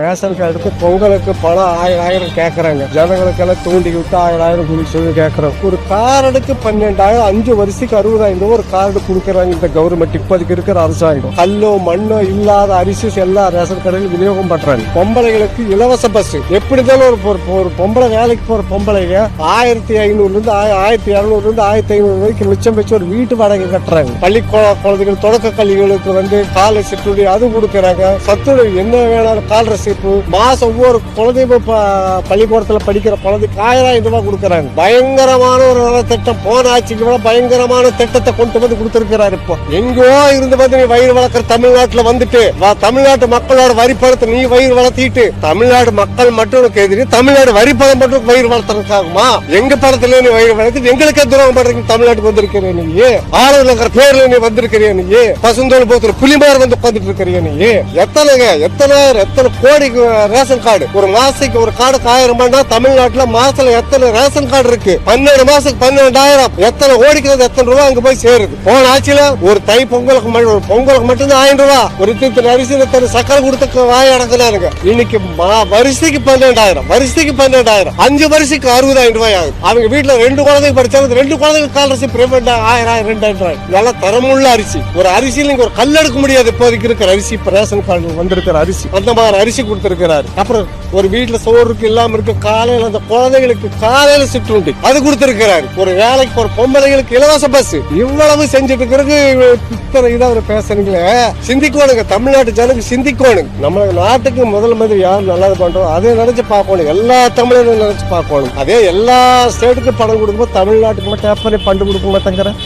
Ration கார்டுக்கு பொங்கலுக்கு பணம் ஆயிரம் ஆயிரம் கேட்கறாங்க ஜனங்களுக்கெல்லாம் தூண்டி விட்டு ஆயிரம் ஆயிரம் கொடுக்க சொல்லி கேட்குறோம் ஒரு கார்டுக்கு பன்னெண்டாயிரம் அஞ்சு வருஷத்துக்கு அறுபதாயிரம் ஒரு கார்டு கொடுக்குறாங்க இந்த கவர்மெண்ட் இப்போதைக்கு இருக்கிற அரசாங்கம். கல்லோ மண்ணோ இல்லாத அரிசி எல்லா ரேஷன் கடையில் விநியோகம் பண்றாங்க. பொம்பளைகளுக்கு இலவச பஸ் எப்படி தானே ஒரு ஒரு- பொம்பளை வேலைக்கு போற பொம்பளைங்க ஆயிரத்தி ஐநூறுல இருந்து ஆயிரத்தி இரநூறுல இருந்து ஆயிரத்தி ஐநூறு வரைக்கும் மிச்சம் வச்சு ஒரு வீட்டு வாடகை கட்டுறாங்க. பள்ளி குழந்தைகள் தொடக்க கல்விகளுக்கு வந்து காலை சிற்றுடி அது கொடுக்குறாங்க. சத்துணவு என்ன வேணாலும் கால் ஸ்காலர்ஷிப்பு மாசம் ஒவ்வொரு குழந்தையும் பள்ளிக்கூடத்தில் பள்ளிக்கூடத்துல படிக்கிற குழந்தைக்கு ஆயிரம் ரூபாய் கொடுக்குறாங்க. பயங்கரமான ஒரு நலத்திட்டம். போன ஆட்சிக்கு விட பயங்கரமான திட்டத்தை கொண்டு வந்து கொடுத்திருக்கிறாரு இப்போ. எங்கோ இருந்து பார்த்து நீ வயிறு வளர்க்குற தமிழ்நாட்டுல வந்துட்டு தமிழ்நாட்டு மக்களோட வரிப்பணத்தை நீ வயிறு வளர்த்திட்டு தமிழ்நாடு மக்கள் மட்டும் உனக்கு எதிரி தமிழ்நாடு வரிப்பணம் மட்டும் வயிறு வளர்த்துறதுக்காகுமா? எங்க பணத்துல நீ வயிறு வளர்த்து எங்களுக்கே துரோகம் பண்றதுக்கு தமிழ்நாட்டுக்கு வந்திருக்கிறேன் நீ ஆளுநர் இருக்கிற பேர்ல நீ வந்திருக்கிறிய நீ பசுந்தோல் போத்துல புலிமார் வந்து உட்காந்துட்டு இருக்கிறிய நீ எத்தனைங்க? எத்தனை எத்தனை கோடிக்கு ரேஷன் கார்டு. ஒரு மாசத்துக்கு ஒரு கார்டுக்கு ஆயிரம் ரூபாய்னா தமிழ்நாட்டுல மாசத்துல எத்தனை ரேஷன் கார்டு இருக்கு? பன்னெண்டு மாசத்துக்கு பன்னெண்டாயிரம் எத்தனை ஓடிக்கிறது எத்தனை ரூபாய் அங்க போய் சேருது? போன ஆட்சியில ஒரு தை பொங்கலுக்கு மட்டும் ஒரு பொங்கலுக்கு மட்டும்தான் ஆயிரம் ரூபாய் ஒரு இத்தனை அரிசி இத்தனை சக்கரை கொடுத்து வாய் அடக்குனாருங்க. இன்னைக்கு மா- வருஷத்துக்கு பன்னெண்டாயிரம் வருஷத்துக்கு பன்னெண்டாயிரம் அஞ்சு வருஷத்துக்கு அறுபதாயிரம் ரூபாய் ஆகுது. அவங்க வீட்டுல ரெண்டு குழந்தைங்க படிச்சாங்க ரெண்டு குழந்தைங்க காலர்ஷிப் அரிசி பேமெண்ட் ஆயிரம் ஆயிரம் ரெண்டாயிரம் ரூபாய். நல்லா தரமுள்ள அரிசி. ஒரு அரிசியில் நீங்க ஒரு கல் எடுக்க முடியாது. இப்போதைக்கு இருக்கிற அரிசி இப்ப ரேஷன் கார்டு வந்திருக்கிற அரிசி. அந்த மாதிரி அரிசி கொடுத்திருக்கிறாரு. அப்புறம் ஒரு வீட்டுல சோறு இருக்கு இல்லாம இருக்கு காலையில அந்த குழந்தைகளுக்கு காலையில சிற்றுண்டி அது கொடுத்திருக்கிறார். ஒரு வேலைக்கு ஒரு பொம்பளைகளுக்கு இலவச பஸ். இவ்வளவு செஞ்சுட்டு இருக்கிறது இத்தனை இதா அவர் பேசுறீங்களே. சிந்திக்கோணுங்க. தமிழ்நாட்டு ஜனங்க சிந்திக்கோணுங்க. நம்ம நாட்டுக்கு முதல் மாதிரி யார் நல்லது பண்றோம் அதை நினைச்சு பார்க்கணும். எல்லா தமிழரும் நினைச்சு பார்க்கணும். அதே எல்லா ஸ்டேட்டுக்கும் பணம் கொடுக்கும்போது தமிழ்நாட்டுக்கு மட்டும் பண்ணி பண்டு கொடுக்க மாட்டேங்கிறேன்